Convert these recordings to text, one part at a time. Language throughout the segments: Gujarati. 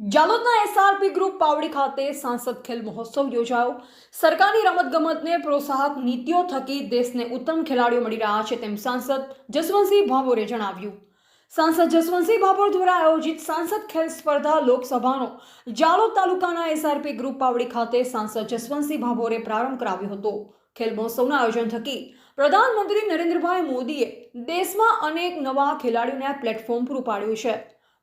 જાલોદના એસઆરપી ગ્રુપ પાવડી ખાતે સાંસદ ખેલ મહોત્સવ યોજાયો. સરકારની રમતગમતને પ્રોત્સાહક નીતિઓ થકી દેશને ઉત્તમ ખેલાડીઓ મળી રહ્યા છે તેમ સાંસદ જસવંતસિંહ ભાભોરે જણાવ્યું. સાંસદ જસવંતસિંહ ભાભોર દ્વારા આયોજિત સાંસદ ખેલ સ્પર્ધા લોકસભાનો જાલોદ તાલુકાના એસઆરપી ગ્રુપ પાવડી ખાતે સાંસદ જસવંતસિંહ ભાભોરે પ્રારંભ કરાવ્યો હતો. ખેલ મહોત્સવના આયોજન થકી પ્રધાનમંત્રી નરેન્દ્રભાઈ મોદીએ દેશમાં અનેક નવા ખેલાડીઓને પ્લેટફોર્મ પૂરું પાડ્યું છે.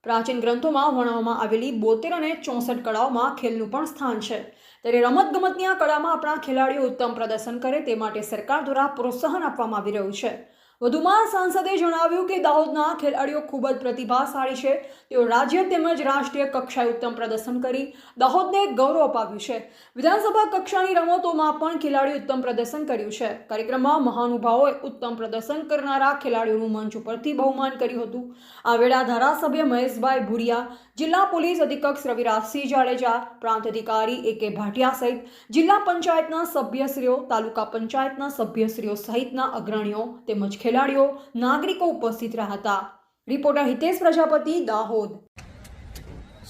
પ્રાચીન ગ્રંથોમાં વર્ણવવામાં આવેલી બોતેર અને ચોસઠ કળાઓમાં ખેલનું પણ સ્થાન છે. ત્યારે રમતગમતની આ કળામાં આપણા ખેલાડીઓ ઉત્તમ પ્રદર્શન કરે તે માટે સરકાર દ્વારા પ્રોત્સાહન આપવામાં આવી રહ્યું છે. વધુમાં સાંસદે જણાવ્યું કે દાહોદના ખેલાડીઓ ખૂબ જ પ્રતિભાશાળી છે. તેઓ રાજ્ય તેમજ રાષ્ટ્રીય કક્ષાએ ઉત્તમ પ્રદર્શન કરી દાહોદને ગૌરવ અપાવ્યું છે. વિધાનસભા કક્ષાની રમતોમાં પણ ખેલાડીઓ ઉત્તમ પ્રદર્શન કર્યું છે. કાર્યક્રમમાં મહાનુભાવોએ ઉત્તમ પ્રદર્શન કરનારા ખેલાડીઓનું મંચ ઉપરથી બહુમાન કર્યું હતું. આ વેળા ધારાસભ્ય મહેશભાઈ ભુરિયા, જિલ્લા પોલીસ અધિક્ષક રવિરાજસિંહ જાડેજા, પ્રાંત અધિકારી એ કે ભાટિયા સહિત જિલ્લા પંચાયતના સભ્યશ્રીઓ, તાલુકા પંચાયતના સભ્યશ્રીઓ સહિતના અગ્રણીઓ તેમજ ખેલાડીઓ, નાગરિકો ઉપસ્થિત રહ્યા હતા. રિપોર્ટર હિતેશ પ્રજાપતિ, દાહોદ.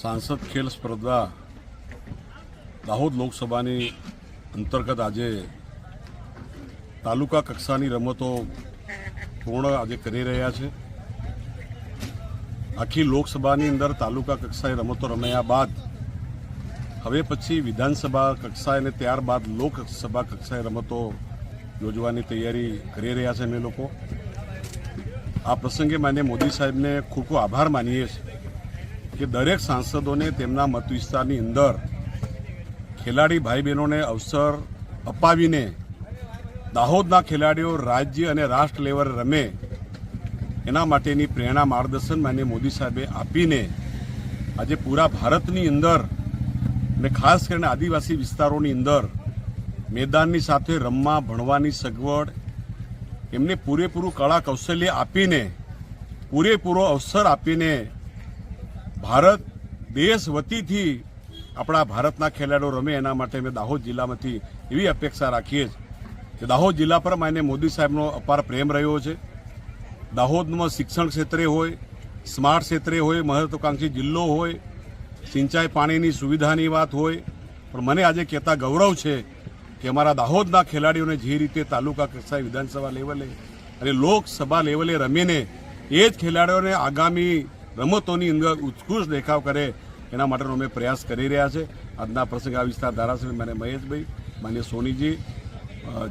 સાંસદ ખેલ સ્પર્ધા દાહોદ લોકસભાની અંતર્ગત આજે તાલુકા કક્ષાની રમતો પૂર્ણ આજે કરી રહ્યા છે. આખી લોકસભાની અંદર તાલુકા કક્ષાએ રમતો રમાયા બાદ હવે પછી વિધાનસભા કક્ષાએ અને ત્યારબાદ લોકસભા કક્ષાએ રમતો યોજવાની તૈયારી કરી રહ્યા છે અમે લોકો. આ પ્રસંગે માન્ય મોદી સાહેબને ખૂબ ખૂબ આભાર માનીએ છીએ કે દરેક સાંસદોને તેમના મત વિસ્તારની અંદર ખેલાડી ભાઈ બહેનોને અવસર અપાવીને દાહોદના ખેલાડીઓ રાજ્ય અને રાષ્ટ્ર લેવલે રમે એના માટેની પ્રેરણા માર્ગદર્શન માન્ય મોદી સાહેબે આપીને આજે પૂરા ભારતની અંદર અને ખાસ કરીને આદિવાસી વિસ્તારોની અંદર મેદાનની સાથે રમવા, ભણવાની સગવડ, એમને પૂરેપૂરું કળા કૌશલ્ય આપીને, પૂરેપૂરો અવસર આપીને ભારત દેશ વતીથી આપણા ભારતના ખેલાડીઓ રમે, એના માટે અમે દાહોદ જિલ્લામાંથી એવી અપેક્ષા રાખીએ છીએ કે દાહોદ જિલ્લા પર માન્ય મોદી સાહેબનો અપાર પ્રેમ રહ્યો છે. દાહોદમાં શિક્ષણ ક્ષેત્રે હોય, સ્માર્ટ ક્ષેત્રે હોય, મહત્વાકાંક્ષી જિલ્લો હોય, સિંચાઈ પાણીની સુવિધાની વાત હોય, પણ મને આજે કહેતા ગૌરવ છે કે અમારા દાહોદના ખેલાડીઓને જે રીતે તાલુકા કક્ષાએ વિધાનસભા લેવલે અને લોકસભા લેવલે રમીને એ જ ખેલાડીઓને આગામી રમતોની અંદર ઉત્કૃષ્ટ દેખાવ કરે એના માટેનો અમે પ્રયાસ કરી રહ્યા છે. આજના પ્રસંગે આ વિસ્તાર ધારાસભ્ય માન્ય મહેશભાઈ, માન્ય સોનીજી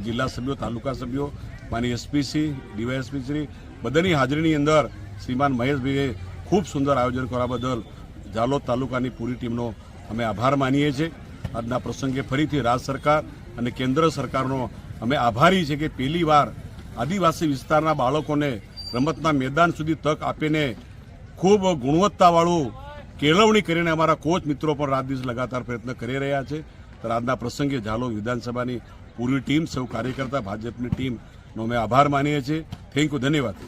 જિલ્લા સભ્યો, તાલુકા સભ્યો, માન્ય એસપીસી ડીવાયએસપી શ્રી, બધાની હાજરીની અંદર શ્રીમાન મહેશભાઈએ ખૂબ સુંદર આયોજન કરવા બદલ ઝાલોદ તાલુકાની પૂરી ટીમનો અમે આભાર માનીએ છીએ. આજના પ્રસંગે ફરીથી રાજ્ય સરકાર અને કેન્દ્ર સરકારનો અમે આભારી છે કે પહેલી વાર આદિવાસી વિસ્તારના બાળકોને રમતના મેદાન સુધી તક આપીને ખૂબ ગુણવત્તાવાળું કેળવણી કરીને અમારા કોચ મિત્રો પણ રાત દિવસ લગાતાર પ્રયત્ન કરી રહ્યા છે. તો આજના પ્રસંગે ઝાલો વિધાનસભાની પૂરી ટીમ સૌ કાર્યકર્તા, ભાજપની ટીમનો અમે આભાર માનીએ છીએ. થેન્ક યુ ધન્યવાદ.